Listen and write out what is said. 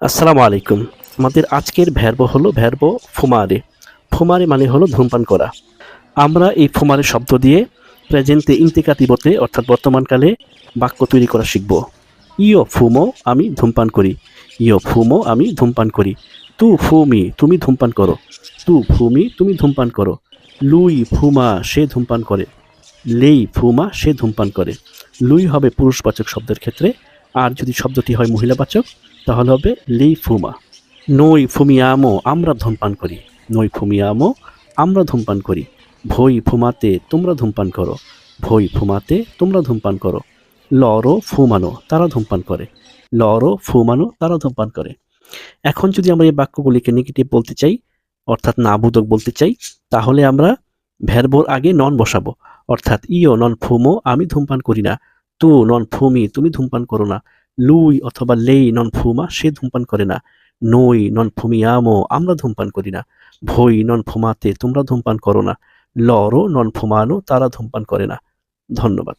আসসালামু আলাইকুম। আমাদের আজকের ভ্যারব হলো ভ্যারব ফুমারে। ফুমারে মানে হলো ধূমপান করা। আমরা এই ফুমারে শব্দ দিয়ে প্রেজেন্টে ইন্তিকাতিবতে অর্থাৎ বর্তমানকালে বাক্য তৈরি করা শিখব। ইয় ফুমো, আমি ধূমপান করি। ইয় ফুমো, আমি ধূমপান করি। তু ফুমি, তুমি ধূমপান করো। তু ফুমি, তুমি ধূমপান করো। লুই ফুমা, সে ধূমপান করে। লেই ফুমা, সে ধূমপান করে। লুই হবে পুরুষবাচক শব্দের ক্ষেত্রে। আর যদি শব্দটি হয় মহিলাবাচক তাহলে হবে লি ফুমা। নই ফুমিয়ামো, আমরা ধূমপান করি। নই ফুমিয়ামো, আমরা ধূমপান করি। ভই ফুমাতে, তোমরা ধূমপান করো। ভই ফুমাতে, তোমরা ধূমপান করো। লরো ফুমানো, তারা ধূমপান করে। লরো ফুমানো, তারা ধূমপান করে। এখন যদি আমরা এই বাক্যগুলিকে নেগেটিভ বলতে চাই, অর্থাৎ নাবোধক বলতে চাই, তাহলে আমরা ভ্যারবোর আগে নন বসাবো। অর্থাৎ ইও নন ফুমো আমি ধূমপান করি না। তু নন ফুমি তুমি ধূমপান করো না। লুই অথবা লেই নন ফুমা, সে ধূমপান করে না। নই নন ফুমিয়ামো, আমরা ধূমপান করি না। ভই নন ফুমাতে, তোমরা ধূমপান করো না। লরো নন ফুমানো, তারা ধূমপান করে না। ধন্যবাদ।